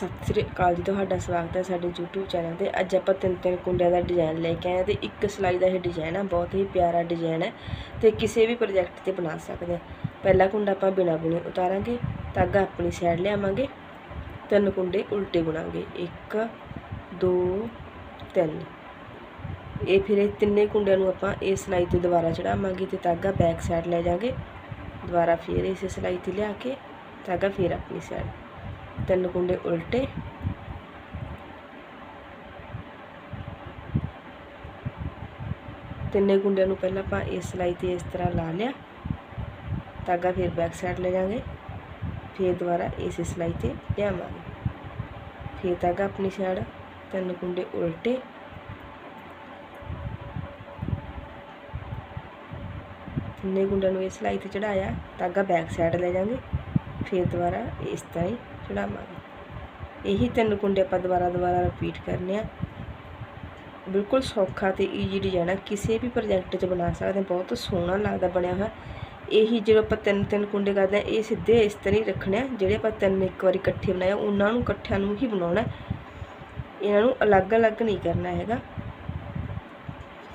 ਸਤਿ ਸ੍ਰੀ ਅਕਾਲ ਜੀ, ਤੁਹਾਡਾ ਸਵਾਗਤ ਹੈ ਸਾਡੇ YouTube ਚੈਨਲ ਤੇ। ਅੱਜ ਆਪਾਂ ਤਿੰਨ ਤਿੰਨ ਕੁੰਡਿਆਂ ਦਾ ਡਿਜ਼ਾਈਨ ਲੈ ਕੇ ਆਏ ਹਾਂ ਤੇ ਇੱਕ ਸਿਲਾਈ ਦਾ ਇਹ ਡਿਜ਼ਾਈਨ ਆ, ਬਹੁਤ ਹੀ ਪਿਆਰਾ ਡਿਜ਼ਾਈਨ ਹੈ ਤੇ ਕਿਸੇ ਵੀ ਪ੍ਰੋਜੈਕਟ ਤੇ ਬਣਾ ਸਕਦੇ ਹਾਂ। ਪਹਿਲਾ ਕੁੰਡਾ ਆਪਾਂ ਬਿਨਾਂ ਬੁਣੇ ਉਤਾਰਾਂਗੇ, ਧਾਗਾ ਆਪਣੀ ਸਾਈਡ ਲਿਆਵਾਂਗੇ, ਤਿੰਨ ਕੁੰਡੇ ਉਲਟੇ ਬੁਣਾਂਗੇ 1 2 3 ਇਹ ਫਿਰ ਇਹ ਤਿੰਨੇ ਕੁੰਡਿਆਂ ਨੂੰ ਆਪਾਂ ਇਹ ਸਿਲਾਈ ਤੇ ਦੁਬਾਰਾ ਚੜਾਵਾਂਗੇ ਤੇ ਧਾਗਾ ਬੈਕ ਸਾਈਡ ਲੈ ਜਾਾਂਗੇ ਦੁਬਾਰਾ ਫਿਰ ਇਸ ਸਿਲਾਈ ਤੇ ਲਿਆ ਕੇ ਧਾਗਾ ਫਿਰ ਆਪਣੀ ਸਾਈਡ ਤਿੰਨ ਕੁੰਡੇ ਉਲਟੇ ਤਿੰਨੇ ਕੁੰਡਿਆਂ ਨੂੰ ਪਹਿਲਾਂ ਆਪਾਂ ਇਸ ਸਿਲਾਈ ਤੇ ਇਸ ਤਰ੍ਹਾਂ ਲਾ ਲਿਆ ਧਾਗਾ ਫਿਰ ਬੈਕ ਸਾਈਡ ਲੈ ਜਾਾਂਗੇ ਫਿਰ ਦੁਬਾਰਾ ਇਸ ਸਿਲਾਈ ਤੇ ਲਿਆਵਾਂਗੇ ਫਿਰ ਧਾਗਾ ਆਪਣੀ ਸਾਈਡ ਤਿੰਨ ਕੁੰਡੇ ਉਲਟੇ ਤਿੰਨੇ ਕੁੰਡਿਆਂ ਨੂੰ ਇਸ ਸਿਲਾਈ ਤੇ ਚੜਾਇਆ ਧਾਗਾ ਬੈਕ ਸਾਈਡ ਲੈ ਜਾਾਂਗੇ ਫਿਰ ਦੁਬਾਰਾ ਇਸ ਤਰ੍ਹਾਂ ਹੀ ਚੜਾਵਾਂਗੇ। ਇਹੀ ਤਿੰਨ ਕੁੰਡੇ ਆਪਾਂ ਦੁਬਾਰਾ ਦੁਬਾਰਾ ਰਿਪੀਟ ਕਰਨੇ ਆ। ਬਿਲਕੁਲ ਸੌਖਾ ਤੇ ਈਜੀ ਡਿਜ਼ਾਈਨ ਆ। ਕਿਸੇ ਵੀ ਪ੍ਰੋਜੈਕਟ 'ਚ ਬਣਾ ਸਕਦੇ ਹਾਂ ਬਹੁਤ ਸੋਹਣਾ ਲੱਗਦਾ ਬਣਿਆ ਹੋਇਆ। ਇਹੀ ਜਦੋਂ ਆਪਾਂ ਤਿੰਨ ਤਿੰਨ ਕੁੰਡੇ ਕਰਦੇ ਆ, ਇਹ ਸਿੱਧੇ ਇਸ ਤਰ੍ਹਾਂ ਹੀ ਰੱਖਣੇ ਆ। ਜਿਹੜੇ ਆਪਾਂ ਤਿੰਨ ਇੱਕ ਵਾਰੀ ਇਕੱਠੇ ਬਣਾਏ ਉਹਨਾਂ ਨੂੰ ਇਕੱਠਿਆਂ ਨੂੰ ਹੀ ਬਣਾਉਣਾ ਇਹਨਾਂ ਨੂੰ ਅਲੱਗ-ਅਲੱਗ ਨਹੀਂ ਕਰਨਾ ਹੈਗਾ।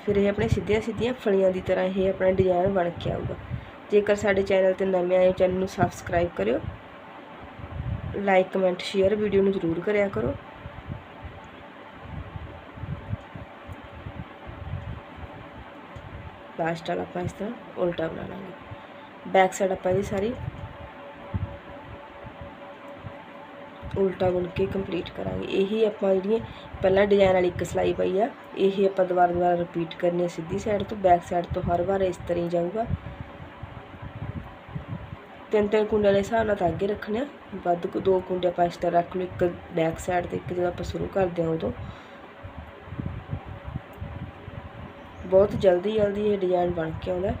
ਫਿਰ ਇਹ ਆਪਣੇ ਸਿੱਧੀਆਂ ਸਿੱਧੀਆਂ ਫਲੀਆਂ ਦੀ ਤਰ੍ਹਾਂ ਇਹ ਆਪਣਾ ਡਿਜ਼ਾਈਨ ਬਣ ਕੇ ਆਊਗਾ। ਜੇਕਰ ਸਾਡੇ ਚੈਨਲ ਤੇ ਨਵੇਂ ਆਏ ਚੈਨਲ ਨੂੰ ਸਬਸਕ੍ਰਾਈਬ ਕਰਿਓ। ਲਾਈਕ ਕਮੈਂਟ ਸ਼ੇਅਰ ਵੀਡੀਓ ਨੂੰ ਜ਼ਰੂਰ ਕਰਿਆ ਕਰੋ। ਲਾਸਟ ਵਾਲਾ ਆਪਾਂ ਇਸ ਤਰ੍ਹਾਂ ਉਲਟਾ ਬਣਾ ਲਾਂਗੇ। ਬੈਕ ਸਾਈਡ ਆਪਾਂ ਇਹਦੀ ਸਾਰੀ ਉਲਟਾ ਬੁਣ ਕੇ ਕੰਪਲੀਟ ਕਰਾਂਗੇ। ਇਹੀ ਆਪਾਂ ਜਿਹੜੀਆਂ ਪਹਿਲਾਂ ਡਿਜ਼ਾਈਨ ਵਾਲੀ ਇੱਕ ਸਲਾਈ ਪਈ ਆ, ਇਹੀ ਆਪਾਂ ਦੁਬਾਰਾ ਦੁਬਾਰਾ ਰਿਪੀਟ ਕਰਨੀ ਹੈ ਸਿੱਧੀ ਸਾਈਡ ਤੋਂ ਬੈਕ ਸਾਈਡ ਤੋਂ ਹਰ ਵਾਰ ਇਸ ਤਰ੍ਹਾਂ ਹੀ ਜਾਊਗਾ। ਤਿੰਨ ਤਿੰਨ ਕੁੰਡਿਆਂ ਦੇ ਹਿਸਾਬ ਨਾਲ ਤਾਂ ਅੱਗੇ ਰੱਖਣੇ ਆ। ਵੱਧ ਦੋ ਕੁੰਡੇ ਆਪਾਂ ਇਸ ਤਰ੍ਹਾਂ ਰੱਖ ਲਓ, ਇੱਕ ਬੈਕ ਸਾਈਡ ਤੇ, ਇੱਕ ਜਦੋਂ ਆਪਾਂ ਸ਼ੁਰੂ ਕਰਦੇ ਹਾਂ ਉਦੋਂ। ਬਹੁਤ ਜਲਦੀ ਜਲਦੀ ਇਹ ਡਿਜ਼ਾਈਨ ਬਣ ਕੇ ਆਉਂਦਾ।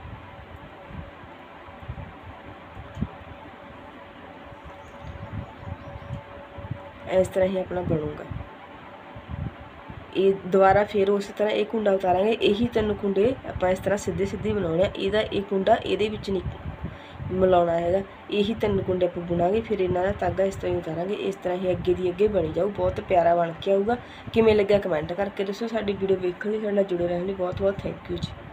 ਇਸ ਤਰ੍ਹਾਂ ਹੀ ਆਪਣਾ ਬਣੂਗਾ। ਇਹ ਦੁਬਾਰਾ ਫਿਰ ਉਸੇ ਤਰ੍ਹਾਂ ਇਹ ਕੁੰਡਾ ਉਤਾਰਾਂਗੇ। ਇਹੀ ਤਿੰਨ ਕੁੰਡੇ ਆਪਾਂ ਇਸ ਤਰ੍ਹਾਂ ਸਿੱਧੇ ਸਿੱਧੇ ਬਣਾਉਣੇ ਆ। ਇਹਦਾ ਇਹ ਕੁੰਡਾ ਇਹਦੇ ਵਿੱਚ ਨਹੀਂ ਮਿਲਾਉਣਾ ਹੈਗਾ। ਇਹੀ ਤਿੰਨ ਕੁੰਡੇ ਆਪਾਂ ਬੁਣਾਂਗੇ, ਫਿਰ ਇਹਨਾਂ ਦਾ ਤਾਗਾ ਇਸ ਤਰ੍ਹਾਂ ਹੀ ਉਤਾਰਾਂਗੇ, ਇਸ ਤਰ੍ਹਾਂ ਹੀ ਅੱਗੇ ਦੀ ਅੱਗੇ ਬਣੀ ਜਾਊ, ਬਹੁਤ ਪਿਆਰਾ ਬਣ ਕੇ ਆਊਗਾ। ਕਿਵੇਂ ਲੱਗਿਆ ਕਮੈਂਟ ਕਰਕੇ ਦੱਸੋ ਸਾਡੀ ਵੀਡੀਓ ਵੇਖਣ ਲਈ ਸਾਡੇ ਨਾਲ ਜੁੜੇ ਰਹਿਣ ਲਈ ਬਹੁਤ ਬਹੁਤ ਥੈਂਕ ਯੂ ਜੀ।